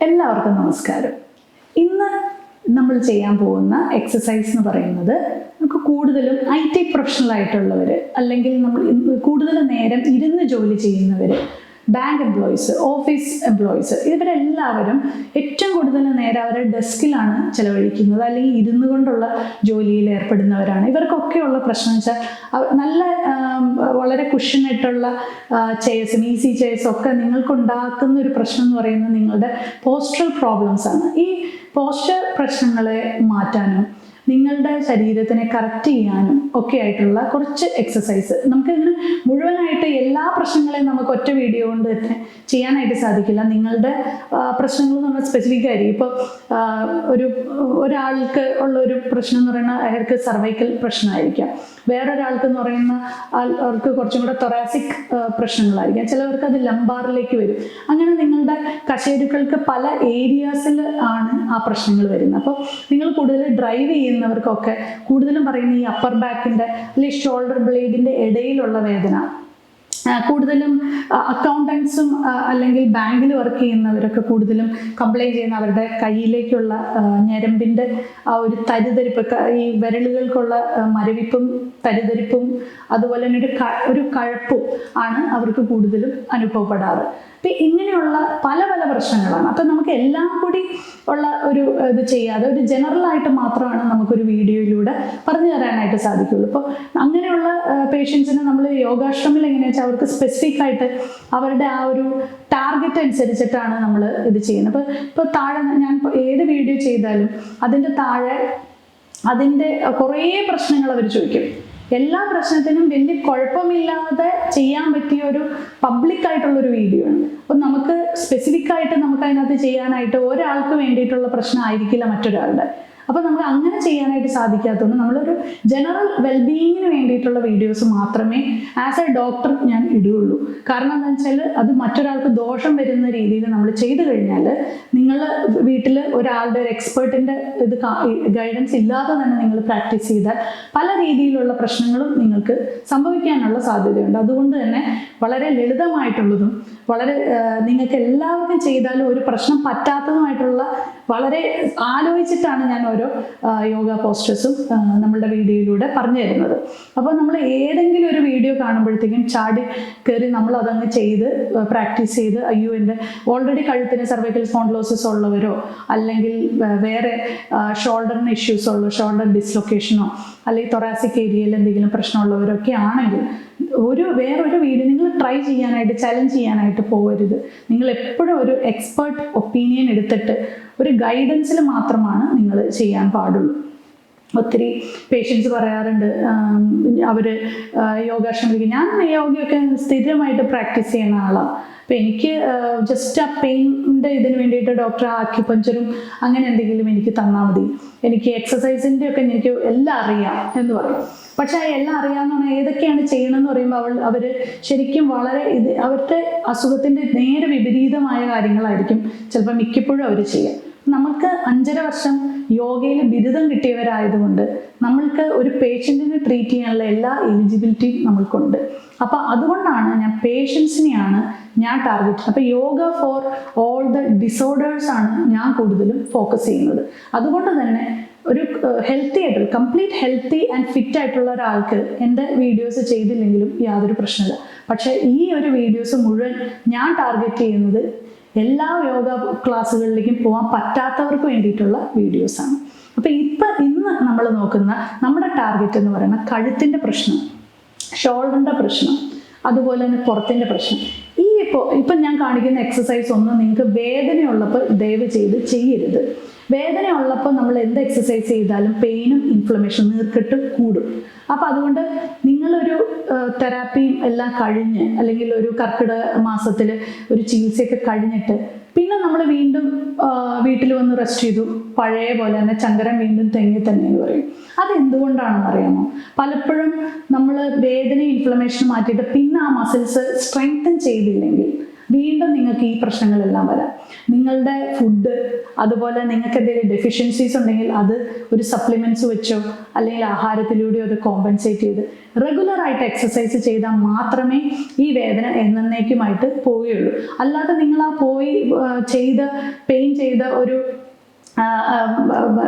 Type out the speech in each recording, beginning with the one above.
എല്ലാവർക്കും നമസ്കാരം. ഇന്ന് നമ്മൾ ചെയ്യാൻ പോകുന്ന എക്സസൈസ് എന്ന് പറയുന്നത് നമുക്ക് കൂടുതലും ഐ ടി പ്രൊഫഷണൽ ആയിട്ടുള്ളവർ അല്ലെങ്കിൽ നമ്മൾ കൂടുതൽ നേരം ഇരുന്ന് ജോലി ചെയ്യുന്നവർ ബാങ്ക് എംപ്ലോയീസ് ഓഫീസ് എംപ്ലോയീസ് ഇവരെല്ലാവരും ഏറ്റവും കൂടുതൽ നേരം അവരുടെ ഡെസ്കിലാണ് ചിലവഴിക്കുന്നത്. അല്ലെങ്കിൽ ഇരുന്നു കൊണ്ടുള്ള ജോലിയിൽ ഏർപ്പെടുന്നവരാണ്. ഇവർക്കൊക്കെയുള്ള പ്രശ്നം വെച്ചാൽ നല്ല വളരെ കുഷനായിട്ടുള്ള ചെയർസും ഈസി ചെയർസും ഒക്കെ നിങ്ങൾക്ക് ഉണ്ടാക്കുന്ന ഒരു പ്രശ്നം എന്ന് പറയുന്നത് നിങ്ങളുടെ പോസ്റ്റൽ പ്രോബ്ലംസ് ആണ്. ഈ പോസ്റ്റർ പ്രശ്നങ്ങളെ മാറ്റാനും നിങ്ങളുടെ ശരീരത്തിനെ കറക്റ്റ് ചെയ്യാനും ഒക്കെ ആയിട്ടുള്ള കുറച്ച് എക്സസൈസ് നമുക്ക് ഇങ്ങനെ മുഴുവനായിട്ട് എല്ലാ പ്രശ്നങ്ങളെയും നമുക്ക് ഒറ്റ വീഡിയോ കൊണ്ട് തന്നെ ചെയ്യാനായിട്ട് സാധിക്കില്ല. നിങ്ങളുടെ പ്രശ്നങ്ങൾ പറഞ്ഞാൽ സ്പെസിഫിക് ആയിരിക്കും. ഇപ്പോൾ ഒരു ഒരാൾക്ക് ഉള്ള ഒരു പ്രശ്നം എന്ന് പറയുന്നത് അയാൾക്ക് സർവൈക്കൽ പ്രശ്നമായിരിക്കാം. വേറൊരാൾക്ക് എന്ന് പറയുന്ന അവർക്ക് കുറച്ചും കൂടെ തൊറാസിക് പ്രശ്നങ്ങളായിരിക്കാം. ചിലവർക്ക് അത് ലംബാറിലേക്ക് വരും. അങ്ങനെ നിങ്ങളുടെ കശേരുക്കൾക്ക് പല ഏരിയാസിൽ ആണ് ആ പ്രശ്നങ്ങൾ വരുന്നത്. അപ്പോൾ നിങ്ങൾ കൂടുതൽ ഡ്രൈവ് ചെയ്യുന്നവർക്കൊക്കെ കൂടുതലും പറയുന്ന ഈ അപ്പർ ബാക്കിന്റെ അല്ലെങ്കിൽ ഷോൾഡർ ബ്ലേഡിന്റെ ഇടയിലുള്ള വേദന കൂടുതലും അക്കൗണ്ടൻസും അല്ലെങ്കിൽ ബാങ്കിൽ വർക്ക് ചെയ്യുന്നവരൊക്കെ കൂടുതലും കംപ്ലൈന്റ് ചെയ്യുന്ന അവരുടെ കയ്യിലേക്കുള്ള ഞരമ്പിന്റെ ആ ഒരു തരിതരിപ്പ് ഈ വിരലുകൾക്കുള്ള മരവിപ്പും തരിതരിപ്പും അതുപോലെ തന്നെ ഒരു ഒരു കഴപ്പും ആണ് അവർക്ക് കൂടുതലും അനുഭവപ്പെടാറ്. അപ്പം ഇങ്ങനെയുള്ള പല പല പ്രശ്നങ്ങളാണ്. അപ്പം നമുക്ക് എല്ലാം കൂടി ഉള്ള ഒരു ഇത് ചെയ്യാതെ ഒരു ജനറൽ ആയിട്ട് മാത്രമാണ് നമുക്കൊരു വീഡിയോയിലൂടെ പറഞ്ഞു തരാനായിട്ട് സാധിക്കുള്ളൂ. അപ്പോൾ അങ്ങനെയുള്ള പേഷ്യൻസിന് നമ്മൾ യോഗാശ്രമിൽ എങ്ങനെയാ അവർക്ക് സ്പെസിഫിക് ആയിട്ട് അവരുടെ ആ ഒരു ടാർഗറ്റ് അനുസരിച്ചിട്ടാണ് നമ്മൾ ഇത് ചെയ്യുന്നത്. അപ്പോൾ ഇപ്പോൾ താഴെ ഞാൻ ഏത് വീഡിയോ ചെയ്താലും അതിന്റെ താഴെ അതിന്റെ കുറേ പ്രശ്നങ്ങൾ അവർ ചോദിക്കും. എല്ലാ പ്രശ്നത്തിനും വലിയ കുഴപ്പമില്ലാതെ ചെയ്യാൻ പറ്റിയ ഒരു പബ്ലിക് ആയിട്ടുള്ള ഒരു വീഡിയോ ആണ്. അപ്പം നമുക്ക് സ്പെസിഫിക് ആയിട്ട് നമുക്ക് അതിനകത്ത് ചെയ്യാനായിട്ട് ഒരാൾക്ക് വേണ്ടിയിട്ടുള്ള പ്രശ്നം ആയിരിക്കില്ല മറ്റൊരാളുടെ. അപ്പോൾ നമുക്ക് അങ്ങനെ ചെയ്യാനായിട്ട് സാധിക്കാത്തതുകൊണ്ട് നമ്മളൊരു ജനറൽ വെൽബീയിങ്ങിന് വേണ്ടിയിട്ടുള്ള വീഡിയോസ് മാത്രമേ ആസ് എ ഡോക്ടർ ഞാൻ ഇടുകയുള്ളൂ. കാരണം എന്താ വെച്ചാൽ അത് മറ്റൊരാൾക്ക് ദോഷം വരുന്ന രീതിയിൽ നമ്മൾ ചെയ്തു കഴിഞ്ഞാൽ നിങ്ങൾ വീട്ടിൽ ഒരാളുടെ ഒരു എക്സ്പേർട്ടിന്റെ ഇത് ഗൈഡൻസ് ഇല്ലാതെ തന്നെ നിങ്ങൾ പ്രാക്ടീസ് ചെയ്താൽ പല രീതിയിലുള്ള പ്രശ്നങ്ങളും നിങ്ങൾക്ക് സംഭവിക്കാനുള്ള സാധ്യതയുണ്ട്. അതുകൊണ്ട് തന്നെ വളരെ ലളിതമായിട്ടുള്ളതും വളരെ നിങ്ങൾക്ക് എല്ലാവർക്കും ചെയ്താലും ഒരു പ്രശ്നം പറ്റാത്തതുമായിട്ടുള്ള വളരെ ആലോചിച്ചിട്ടാണ് ഞാൻ ഓരോ യോഗ പോസ്റ്റേഴ്സും നമ്മളുടെ വീഡിയോയിലൂടെ പറഞ്ഞു തരുന്നത്. അപ്പോൾ നമ്മൾ ഏതെങ്കിലും ഒരു വീഡിയോ കാണുമ്പോഴത്തേക്കും ചാടി കയറി നമ്മൾ അതങ്ങ് ചെയ്ത് പ്രാക്ടീസ് ചെയ്ത് അയ്യോ എന്റെ ഓൾറെഡി കഴുത്തിന് സർവൈക്കൽ സ്പോണ്ടിലോസിസ് ഉള്ളവരോ അല്ലെങ്കിൽ വേറെ ഷോൾഡറിന് ഇഷ്യൂസ് ഉള്ളോ ഷോൾഡർ ഡിസ്ലൊക്കേഷനോ അല്ലെങ്കിൽ തൊറാസിക് ഏരിയയിൽ എന്തെങ്കിലും പ്രശ്നമുള്ളവരൊക്കെ ആണെങ്കിൽ ഒരു വേറൊരു വീട് നിങ്ങൾ ട്രൈ ചെയ്യാനായിട്ട് ചലഞ്ച് ചെയ്യാനായിട്ട് പോകരുത്. നിങ്ങൾ എപ്പോഴും ഒരു എക്സ്പേർട്ട് ഒപ്പീനിയൻ എടുത്തിട്ട് ഒരു ഗൈഡൻസിൽ മാത്രമാണ് നിങ്ങൾ ചെയ്യാൻ പാടുള്ളൂ. ഒത്തിരി പേഷ്യൻസ് പറയാറുണ്ട് അവർ യോഗാശ്രമിക്കും ഞാൻ യോഗയൊക്കെ സ്ഥിരമായിട്ട് പ്രാക്ടീസ് ചെയ്യുന്ന ആളാണ് അപ്പം എനിക്ക് ജസ്റ്റ് ആ പെയിന്റെ ഇതിന് വേണ്ടിയിട്ട് ഡോക്ടർ ആക്യുപഞ്ചറും അങ്ങനെ എന്തെങ്കിലും എനിക്ക് തന്നാൽ മതി. എനിക്ക് എക്സസൈസിന്റെ ഒക്കെ എനിക്ക് എല്ലാം അറിയാം എന്ന് പറയും. പക്ഷെ ആ എല്ലാം അറിയാമെന്ന് പറഞ്ഞാൽ ഏതൊക്കെയാണ് ചെയ്യണമെന്ന് പറയുമ്പോൾ അവൾ അവർ ശരിക്കും വളരെ ഇത് അവരുടെ അസുഖത്തിന്റെ നേരെ വിപരീതമായ കാര്യങ്ങളായിരിക്കും ചിലപ്പോൾ മിക്കപ്പോഴും അവർ ചെയ്യുക നമുക്ക് അഞ്ചര വർഷം യോഗയിൽ ബിരുദം കിട്ടിയവരായതുകൊണ്ട് നമ്മൾക്ക് ഒരു പേഷ്യന്റിനെ ട്രീറ്റ് ചെയ്യാനുള്ള എല്ലാ എലിജിബിലിറ്റിയും നമ്മൾക്കുണ്ട്. അപ്പോൾ അതുകൊണ്ടാണ് ഞാൻ പേഷ്യൻസിനെയാണ് ഞാൻ ടാർഗറ്റ് അപ്പോൾ yoga for all the disorders ആണ് ഞാൻ കൂടുതലും ഫോക്കസ് ചെയ്യുന്നത്. അതുകൊണ്ട് തന്നെ ഒരു ഹെൽത്തി ആയിട്ടുള്ള കംപ്ലീറ്റ് ഹെൽത്തി ആൻഡ് ഫിറ്റ് ആയിട്ടുള്ള ഒരാൾക്ക് എന്റെ വീഡിയോസ് ചെയ്തില്ലെങ്കിലും യാതൊരു പ്രശ്നമില്ല. പക്ഷേ ഈ ഒരു വീഡിയോസ് മുഴുവൻ ഞാൻ ടാർഗറ്റ് ചെയ്യുന്നത് എല്ലാ യോഗ ക്ലാസ്സുകളിലേക്കും പോകാൻ പറ്റാത്തവർക്ക് വേണ്ടിയിട്ടുള്ള വീഡിയോസാണ് അപ്പോൾ ഇപ്പം ഇന്ന് നമ്മൾ നോക്കുന്ന നമ്മുടെ ടാർഗറ്റ് എന്ന് പറയുന്ന കഴുത്തിന്റെ പ്രശ്നം ഷോൾഡറിന്റെ പ്രശ്നം അതുപോലെ തന്നെ പുറത്തിന്റെ പ്രശ്നം. ഈ ഇപ്പോൾ ഇപ്പം ഞാൻ കാണിക്കുന്ന എക്സസൈസ് ഒന്നും നിങ്ങൾക്ക് വേദനയുള്ളപ്പോൾ ദയവ് ചെയ്ത് ചെയ്യരുത്. വേദന ഉള്ളപ്പോൾ നമ്മൾ എന്ത് എക്സസൈസ് ചെയ്താലും പെയിനും ഇൻഫ്ലമേഷൻ നീർക്കെട്ടും കൂടും. അപ്പോൾ അതുകൊണ്ട് നിങ്ങളൊരു തെറാപ്പിയും എല്ലാം കഴിഞ്ഞ് അല്ലെങ്കിൽ ഒരു കർക്കിടക മാസത്തിൽ ഒരു ചികിത്സയൊക്കെ കഴിഞ്ഞിട്ട് പിന്നെ നമ്മൾ വീണ്ടും വീട്ടിൽ വന്ന് റെസ്റ്റ് ചെയ്തു. പഴയ പോലെ തന്നെ ചങ്കരം വീണ്ടും തെങ്ങി തന്നെ എന്ന് പറയും. അതെന്തുകൊണ്ടാണെന്ന് അറിയാമോ? പലപ്പോഴും നമ്മൾ വേദന ഇൻഫ്ലമേഷൻ മാറ്റിയിട്ട് പിന്നെ ആ മസിൽസ് സ്ട്രെങ്തൻ ചെയ്തില്ലെങ്കിൽ വീണ്ടും നിങ്ങൾക്ക് ഈ പ്രശ്നങ്ങളെല്ലാം വരാം. നിങ്ങളുടെ ഫുഡ് അതുപോലെ നിങ്ങൾക്ക് എന്തെങ്കിലും ഡെഫിഷ്യൻസീസ് ഉണ്ടെങ്കിൽ അത് ഒരു സപ്ലിമെന്റ്സ് വെച്ചോ അല്ലെങ്കിൽ ആഹാരത്തിലൂടെയോ അത് കോമ്പൻസേറ്റ് ചെയ്ത് റെഗുലർ ആയിട്ട് എക്സസൈസ് ചെയ്താൽ മാത്രമേ ഈ വേദന എന്നേക്കുമായിട്ട് പോവുകയുള്ളൂ. അല്ലാതെ നിങ്ങൾ ആ പോയി ചെയ്ത പെയിൻ ചെയ്ത ഒരു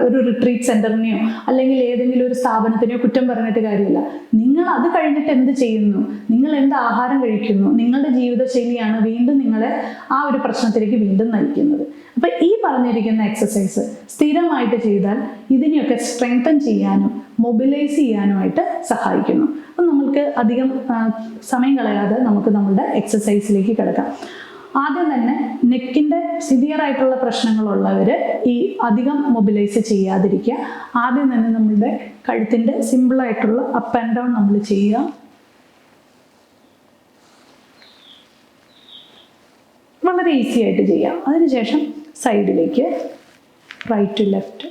ഒരു റിട്രീറ്റ് സെന്ററിനെയോ അല്ലെങ്കിൽ ഏതെങ്കിലും ഒരു സ്ഥാപനത്തിനെയോ കുറ്റം പറഞ്ഞിട്ട് കാര്യമില്ല. നിങ്ങൾ അത് കഴിഞ്ഞിട്ട് എന്ത് ചെയ്യുന്നു? നിങ്ങൾ എന്ത് ആഹാരം കഴിക്കുന്നു? നിങ്ങളുടെ ജീവിതശൈലിയാണ് വീണ്ടും നിങ്ങളെ ആ ഒരു പ്രശ്നത്തിലേക്ക് വീണ്ടും നയിക്കുന്നത്. അപ്പൊ ഈ പറഞ്ഞിരിക്കുന്ന എക്സസൈസ് സ്ഥിരമായിട്ട് ചെയ്താൽ ഇതിനെയൊക്കെ സ്ട്രെങ്തൻ ചെയ്യാനും മൊബിലൈസ് ചെയ്യാനുമായിട്ട് സഹായിക്കുന്നു. അപ്പം നമ്മൾക്ക് അധികം സമയം കളയാതെ നമുക്ക് നമ്മുടെ എക്സസൈസിലേക്ക് കിടക്കാം. ആദ്യം തന്നെ നെക്കിന്റെ സിവിയർ ആയിട്ടുള്ള പ്രശ്നങ്ങളുള്ളവർ ഈ അധികം മൊബിലൈസ് ചെയ്യാതിരിക്കുക. ആദ്യം തന്നെ നമ്മളുടെ കഴുത്തിന്റെ സിമ്പിളായിട്ടുള്ള അപ്പ് ആൻഡ് ഡൗൺ നമ്മൾ ചെയ്യുക. വളരെ ഈസി ആയിട്ട് ചെയ്യാം അതിനുശേഷം സൈഡിലേക്ക് റൈറ്റ് ടു ലെഫ്റ്റ്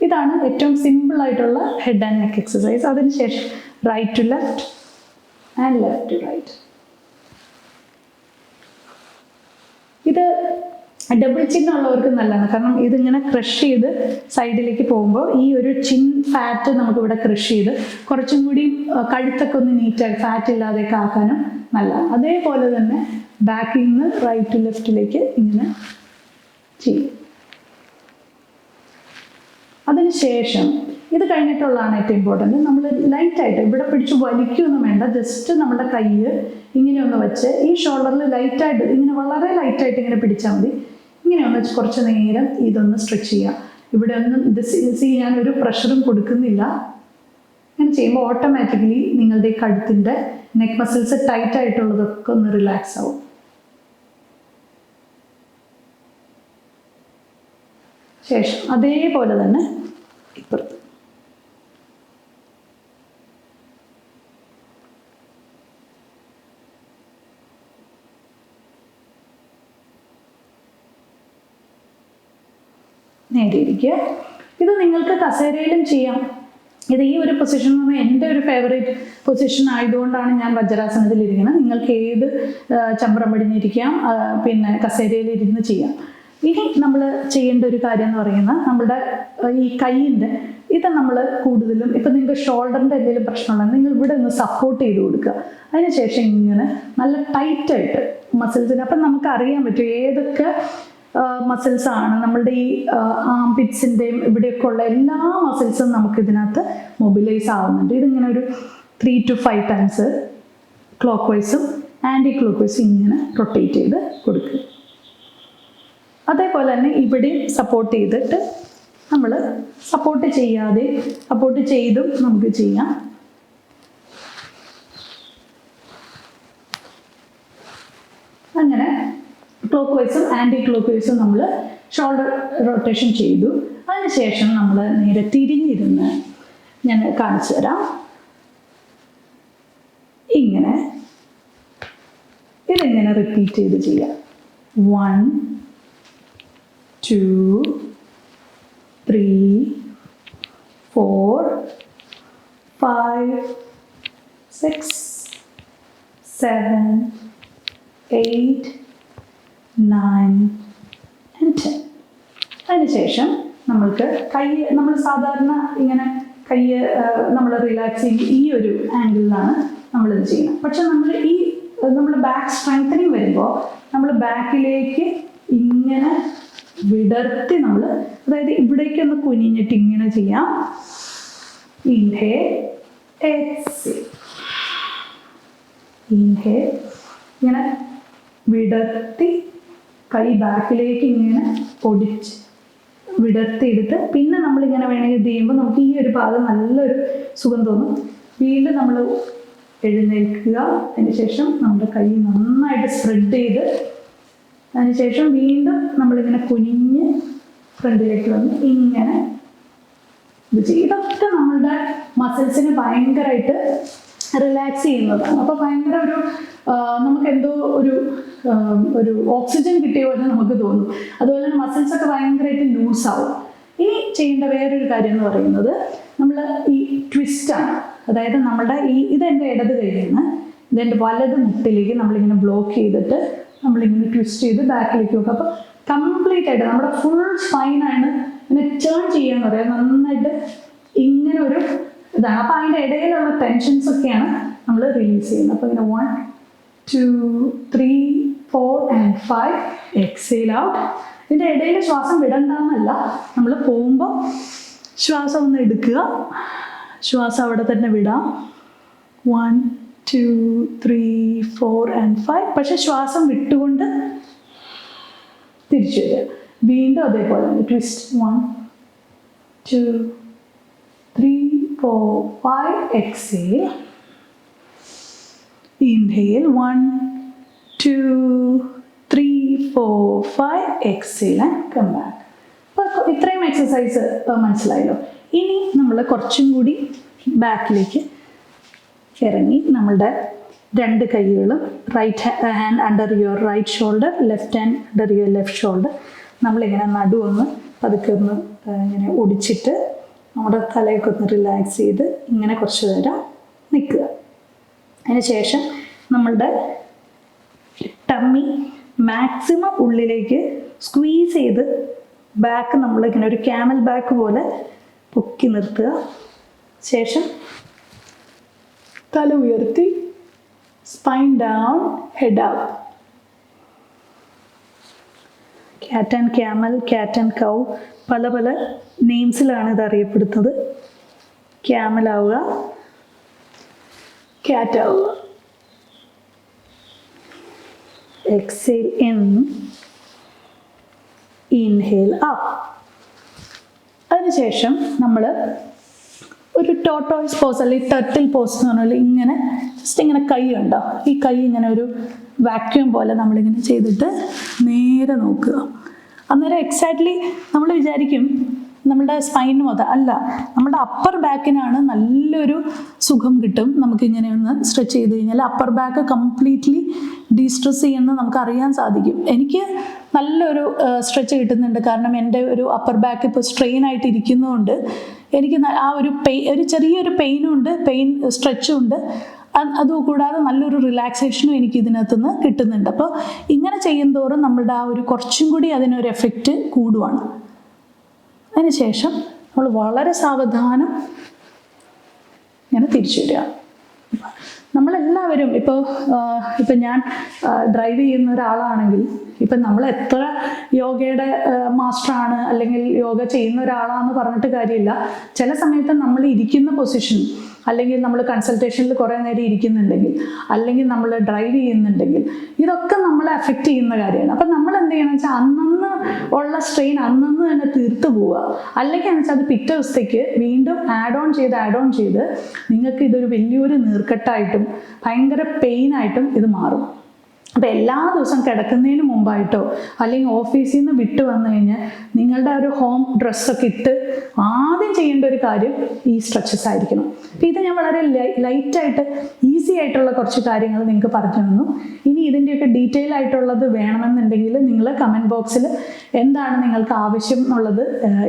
ഇതാണ് ഏറ്റവും സിമ്പിൾ ആയിട്ടുള്ള ഹെഡ് ആൻഡ് നെക്ക് എക്സസൈസ് അതിനുശേഷം right to left and left to right ഇത് ഡബിൾ ചിൻ ഉള്ളവർക്ക് നല്ലതാണ്. കാരണം ഇതിങ്ങനെ ക്രഷ് ചെയ്ത് സൈഡിലേക്ക് പോകുമ്പോൾ ഈ ഒരു ചിൻ ഫാറ്റ് നമുക്ക് ഇവിടെ ക്രഷ് ചെയ്ത് കുറച്ചും കൂടി കഴുത്തൊക്കെ ഒന്ന് നീറ്റായി ഫാറ്റ് ഇല്ലാതെയൊക്കെ ആക്കാനും നല്ലതാണ്. അതേപോലെ തന്നെ ബാക്കിൽ നിന്ന് റൈറ്റ് ടു ലെഫ്റ്റിലേക്ക് ഇങ്ങനെ ചെയ്യും. അതിനുശേഷം ഇത് കഴിഞ്ഞിട്ടുള്ളതാണ് ഏറ്റവും ഇമ്പോർട്ടന്റ് നമ്മൾ ലൈറ്റായിട്ട് ഇവിടെ പിടിച്ച് വലിക്കുകയൊന്നും വേണ്ട. ജസ്റ്റ് നമ്മുടെ കൈ ഇങ്ങനെ ഒന്ന് വെച്ച് ഈ ഷോൾഡറിൽ ലൈറ്റായിട്ട് ഇങ്ങനെ വളരെ ലൈറ്റായിട്ട് ഇങ്ങനെ പിടിച്ചാൽ മതി. ഇങ്ങനെ ഒന്ന് കുറച്ച് നേരം ഇതൊന്ന് സ്ട്രെച്ച് ചെയ്യാം. ഇവിടെ ഒന്നും ഇത് സി ഞാൻ ഒരു പ്രഷറും കൊടുക്കുന്നില്ല. ഇങ്ങനെ ചെയ്യുമ്പോൾ ഓട്ടോമാറ്റിക്കലി നിങ്ങളുടെ കഴുത്തിന്റെ നെക്ക് മസിൽസ് ടൈറ്റ് ആയിട്ടുള്ളതൊക്കെ ഒന്ന് റിലാക്സ് ആവും. ശേഷം അതേപോലെ തന്നെ ഇപ്പുറത്ത് നേടിയിരിക്കുക. ഇത് നിങ്ങൾക്ക് കസേരയിലും ചെയ്യാം. ഇത് ഈ ഒരു പൊസിഷൻ എന്ന് എന്റെ ഒരു ഫേവറേറ്റ് പൊസിഷൻ ആയതുകൊണ്ടാണ് ഞാൻ വജ്രാസനത്തിൽ ഇരിക്കുന്നത്. നിങ്ങൾക്ക് ഏത് ചമ്പ്രം പടിഞ്ഞിരിക്കാം പിന്നെ കസേരയിൽ ഇരുന്ന് ചെയ്യാം. ഇനി നമ്മൾ ചെയ്യേണ്ട ഒരു കാര്യം എന്ന് പറയുന്നത് നമ്മുടെ ഈ കൈയിന്റെ ഇത് നമ്മൾ കൂടുതലും ഇപ്പം നിങ്ങൾക്ക് ഷോൾഡറിന്റെ എന്തെങ്കിലും പ്രശ്നമുണ്ടെങ്കിൽ നിങ്ങൾ ഇവിടെ ഒന്ന് സപ്പോർട്ട് ചെയ്ത് കൊടുക്കുക. അതിനുശേഷം ഇങ്ങനെ നല്ല ടൈറ്റായിട്ട് മസിൽസിന് അപ്പം നമുക്ക് അറിയാൻ പറ്റും ഏതൊക്കെ മസിൽസ് ആണ് നമ്മളുടെ ഈ ആംപിറ്റ്സിന്റെയും ഇവിടെയൊക്കെ ഉള്ള എല്ലാ മസിൽസും നമുക്ക് ഇതിനകത്ത് മൊബിലൈസ് ആവുന്നുണ്ട്. ഇതിങ്ങനെ ഒരു ത്രീ ടു ഫൈവ് ടൈംസ് ക്ലോക്ക് വൈസും ആന്റി ക്ലോക്ക് വൈസും ഇങ്ങനെ റൊട്ടേറ്റ് ചെയ്ത് കൊടുക്കുക. അതേപോലെ തന്നെ ഇവിടെയും സപ്പോർട്ട് ചെയ്തിട്ട് നമ്മൾ സപ്പോർട്ട് ചെയ്യാതെ സപ്പോർട്ട് ചെയ്തും നമുക്ക് ചെയ്യാം. അങ്ങനെ ക്ലോക്ക് വൈസും ആന്റി ക്ലോക്ക് വൈസും നമ്മൾ ഷോൾഡർ റൊട്ടേഷൻ ചെയ്തു. അതിനുശേഷം നമ്മൾ നേരെ തിരിഞ്ഞിരുന്ന് ഞാൻ കാണിച്ചു തരാം. ഇങ്ങനെ. ഇതിങ്ങനെ റിപ്പീറ്റ് ചെയ്ത് ചെയ്യാം. One two three, four, five, six, seven, eight, nine, and ten. അതിനുശേഷം നമ്മൾക്ക് കൈ നമ്മൾ സാധാരണ ഇങ്ങനെ കൈ നമ്മൾ റിലാക്സ് ചെയ്യും ഈ ഒരു ആംഗിളിലാണ് നമ്മളിത് ചെയ്യുന്നത് പക്ഷെ നമ്മൾ ഈ നമ്മൾ ബാക്ക് സ്ട്രെങ്തനിങ് വരുമ്പോൾ നമ്മൾ ബാക്കിലേക്ക് ഇങ്ങനെ വിടർത്തി നമ്മൾ അതായത് ഇവിടേക്ക് ഒന്ന് കുനിഞ്ഞിട്ട് ഇങ്ങനെ ചെയ്യാം. ഇൻഹേ എക്സേൽ ഇൻഹേ ഇങ്ങനെ വിടർത്തി കൈ ബാക്കിലേക്ക് ഇങ്ങനെ പൊടിച്ച് വിടർത്തിയെടുത്ത് പിന്നെ നമ്മളിങ്ങനെ വേണമെങ്കിൽ ഇത് ചെയ്യുമ്പോൾ നമുക്ക് ഈ ഒരു ഭാഗം നല്ലൊരു സുഖം തോന്നും. വീണ്ടും നമ്മൾ എഴുന്നേൽക്കുക. അതിന് ശേഷം നമ്മുടെ കൈ നന്നായിട്ട് സ്പ്രെഡ് ചെയ്ത് അതിനുശേഷം വീണ്ടും നമ്മളിങ്ങനെ കുനിഞ്ഞ് ഫ്രണ്ടിലേക്ക് വന്ന് ഇങ്ങനെ ഇത് ചെയ്യും. ഇതൊക്കെ നമ്മളുടെ മസിൽസിന് ഭയങ്കരമായിട്ട് റിലാക്സ് ചെയ്യുന്നതാണ്. അപ്പോൾ ഭയങ്കര ഒരു നമുക്ക് എന്തോ ഒരു ഒരു ഓക്സിജൻ കിട്ടിയ പോലെ നമുക്ക് തോന്നും. അതുപോലെ തന്നെ മസിൽസ് ഒക്കെ ഭയങ്കരമായിട്ട് ലൂസ് ആവും. ഇനി ചെയ്യേണ്ട വേറൊരു കാര്യം എന്ന് പറയുന്നത് നമ്മൾ ഈ ട്വിസ്റ്റാണ് അതായത് നമ്മുടെ ഈ ഇതെന്റെ ഇടത് കയ്യിൽ നിന്ന് ഇതെന്റെ വലത് മുട്ടിലേക്ക് നമ്മളിങ്ങനെ ബ്ലോക്ക് ചെയ്തിട്ട് നമ്മളിങ്ങനെ ട്വിസ്റ്റ് ചെയ്ത് ബാക്കിലേക്ക് വെക്കുക അപ്പോൾ കംപ്ലീറ്റ് ആയിട്ട് നമ്മുടെ ഫുൾ സ്പൈനാണ് ഇങ്ങനെ ടേൺ ചെയ്യാന്ന് പറയാം. നന്നായിട്ട് ഇങ്ങനെ ഒരു ഇതാണ്. അപ്പോൾ അതിന്റെ ഇടയിലുള്ള ടെൻഷൻസ് ഒക്കെയാണ് നമ്മൾ റിലീസ് ചെയ്യുന്നത്. അപ്പോൾ ഇങ്ങനെ one two three four and five exhale out ഇതിന്റെ ഇടയിൽ ശ്വാസം വിടണ്ടെന്നല്ല. നമ്മൾ പോകുമ്പോൾ ശ്വാസം ഒന്ന് എടുക്കുക. ശ്വാസം അവിടെ തന്നെ വിടാം. One two three four and five പക്ഷെ ശ്വാസം വിട്ടുകൊണ്ട് തിരിച്ചു വരിക. വീണ്ടും അതേപോലെ twist one two three four five exhale inhale one two three four five exhale and come back അപ്പോൾ ഇത്രയും എക്സസൈസ് മനസ്സിലായല്ലോ. ഇനി നമ്മൾ കുറച്ചും കൂടി ബാക്കിലേക്ക് ഇറങ്ങി നമ്മളുടെ രണ്ട് കൈകളും right hand under your right shoulder left hand under your left shoulder നമ്മളിങ്ങനെ നടുവൊന്ന് പതുക്കെ ഒന്ന് ഇങ്ങനെ ഒടിച്ചിട്ട് നമ്മുടെ തലയൊക്കെ ഒന്ന് റിലാക്സ് ചെയ്ത് ഇങ്ങനെ കുറച്ച് നേരം നിൽക്കുക. അതിന് ശേഷം നമ്മളുടെ ടമ്മി മാക്സിമം ഉള്ളിലേക്ക് സ്ക്വീസ് ചെയ്ത് ബാക്ക് നമ്മളിങ്ങനെ ഒരു ക്യാമൽ ബാക്ക് പോലെ പൊക്കി നിർത്തുക. ശേഷം തല ഉയർത്തി spine down head up cat and camel cat and cow പല പല നെയിംസിലാണ് ഇത് അറിയപ്പെടുന്നത്. ക്യാമൽ ആവുക ക്യാറ്റ് ആവുക. എക്സേൽ ഇൻ ഇൻഹേൽ അപ്പ് അതിനുശേഷം നമ്മൾ ഒരു ടോട്ടോയ്സ് പോസ് അല്ലെങ്കിൽ ടർട്ടിൽ പോസ് എന്ന് പറഞ്ഞാൽ ഇങ്ങനെ ജസ്റ്റ് ഇങ്ങനെ കൈ ഉണ്ടോ ഈ കൈ ഇങ്ങനെ ഒരു വാക്യൂം പോലെ നമ്മളിങ്ങനെ ചെയ്തിട്ട് നേരെ നോക്കുക. അന്നേരം എക്സാക്ട്ലി നമ്മൾ വിചാരിക്കും നമ്മുടെ സ്പൈന് മുതൽ അല്ല നമ്മുടെ അപ്പർ ബാക്കിനാണ് നല്ലൊരു സുഖം കിട്ടും. നമുക്കിങ്ങനെ ഒന്ന് സ്ട്രെച്ച് ചെയ്ത് കഴിഞ്ഞാൽ അപ്പർ ബാക്ക് കംപ്ലീറ്റ്ലി ഡീസ്ട്രെസ് ചെയ്യുന്ന നമുക്ക് അറിയാൻ സാധിക്കും. എനിക്ക് നല്ലൊരു സ്ട്രെച്ച് കിട്ടുന്നുണ്ട്. കാരണം എന്റെ ഒരു അപ്പർ ബാക്ക് ഇപ്പോൾ സ്ട്രെയിൻ ആയിട്ട് ഇരിക്കുന്നതുകൊണ്ട് എനിക്ക് ആ ഒരു പെയിൻ ഒരു ചെറിയൊരു പെയിനും ഉണ്ട് പെയിൻ സ്ട്രെച്ചും ഉണ്ട്. അത് കൂടാതെ നല്ലൊരു റിലാക്സേഷനും എനിക്ക് ഇതിനകത്തുനിന്ന് കിട്ടുന്നുണ്ട്. അപ്പോൾ ഇങ്ങനെ ചെയ്യുന്തോറും നമ്മളുടെ ആ ഒരു കുറച്ചും കൂടി അതിനൊരു എഫക്റ്റ് കൂടുവാണ്. അതിനുശേഷം നമ്മൾ വളരെ സാവധാനം ഇങ്ങനെ തിരിച്ചു വരിക. നമ്മളെല്ലാവരും ഇപ്പോൾ ഇപ്പം ഞാൻ ഡ്രൈവ് ചെയ്യുന്ന ഒരാളാണെങ്കിൽ ഇപ്പം നമ്മൾ എത്ര യോഗയുടെ മാസ്റ്ററാണ് അല്ലെങ്കിൽ യോഗ ചെയ്യുന്ന ഒരാളാന്ന് പറഞ്ഞിട്ട് കാര്യമില്ല. ചില സമയത്ത് നമ്മൾ ഇരിക്കുന്ന പൊസിഷൻ അല്ലെങ്കിൽ നമ്മൾ കൺസൾട്ടേഷനിൽ കുറേ നേരം ഇരിക്കുന്നുണ്ടെങ്കിൽ അല്ലെങ്കിൽ നമ്മൾ ഡ്രൈവ് ചെയ്യുന്നുണ്ടെങ്കിൽ ഇതൊക്കെ നമ്മളെ അഫക്റ്റ് ചെയ്യുന്ന കാര്യമാണ്. അപ്പം നമ്മൾ എന്ത് ചെയ്യണം വെച്ചാൽ അന്നന്ന് ഉള്ള സ്ട്രെയിൻ അന്നന്ന് തന്നെ തീർത്തു പോവുക. അല്ലെങ്കിൽ എന്ന് വെച്ചാൽ അത് പിറ്റേ ദിവസത്തേക്ക് വീണ്ടും ആഡ് ഓൺ ചെയ്ത് ആഡ് ഓൺ ചെയ്ത് നിങ്ങൾക്ക് ഇതൊരു വലിയൊരു നീർക്കെട്ടായിട്ടും ഭയങ്കര പെയിനായിട്ടും ഇത് മാറും. അപ്പോൾ എല്ലാ ദിവസവും കിടക്കുന്നതിന് മുമ്പായിട്ടോ അല്ലെങ്കിൽ ഓഫീസിൽ നിന്ന് വിട്ടു വന്നു കഴിഞ്ഞാൽ നിങ്ങളുടെ ഒരു ഹോം ഡ്രസ്സൊക്കെ ഇട്ട് ആദ്യം ചെയ്യേണ്ട ഒരു കാര്യം ഈ സ്ട്രെച്ചസ് ആയിരിക്കണം. അപ്പം ഇത് ഞാൻ വളരെ ലൈറ്റായിട്ട് ഈസി ആയിട്ടുള്ള കുറച്ച് കാര്യങ്ങൾ നിങ്ങൾക്ക് പറഞ്ഞു തന്നു. ഇനി ഇതിന്റെയൊക്കെ ഡീറ്റെയിൽ ആയിട്ടുള്ളത് വേണമെന്നുണ്ടെങ്കിൽ നിങ്ങൾ കമന്റ് ബോക്സിൽ എന്താണ് നിങ്ങൾക്ക് ആവശ്യം എന്നുള്ളത്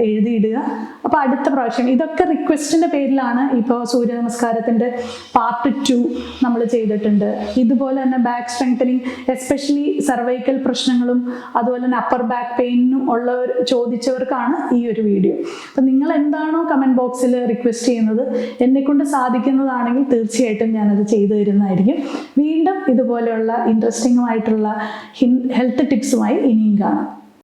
എഴുതിയിടുക. അപ്പോൾ അടുത്ത പ്രാവശ്യം ഇതൊക്കെ റിക്വസ്റ്റിന്റെ പേരിലാണ് ഇപ്പോൾ സൂര്യ നമസ്കാരത്തിന്റെ പാർട്ട് ടു നമ്മൾ ചെയ്തിട്ടുണ്ട്. ഇതുപോലെ തന്നെ ബാക്ക് സ്ട്രെങ്തനിങ് എസ്പെഷ്യലി സർവൈക്കൽ പ്രശ്നങ്ങളും അതുപോലെ തന്നെ അപ്പർ ബാക്ക് പെയിനും ഉള്ളവർ ചോദിച്ചവർക്കാണ് ഈ ഒരു വീഡിയോ അപ്പം നിങ്ങൾ എന്താണോ കമന്റ് ബോക്സിൽ റിക്വസ്റ്റ് ചെയ്യുന്നത് എന്നെ കൊണ്ട് സാധിക്കുന്നതാണെങ്കിൽ തീർച്ചയായിട്ടും ഞാനത് ചെയ്തു തരുന്നതായിരിക്കും. വീണ്ടും ഇതുപോലെയുള്ള ഇൻട്രസ്റ്റിംഗ് ആയിട്ടുള്ള ഹെൽത്ത് ടിപ്സുമായി ഇനിയും കാണാം.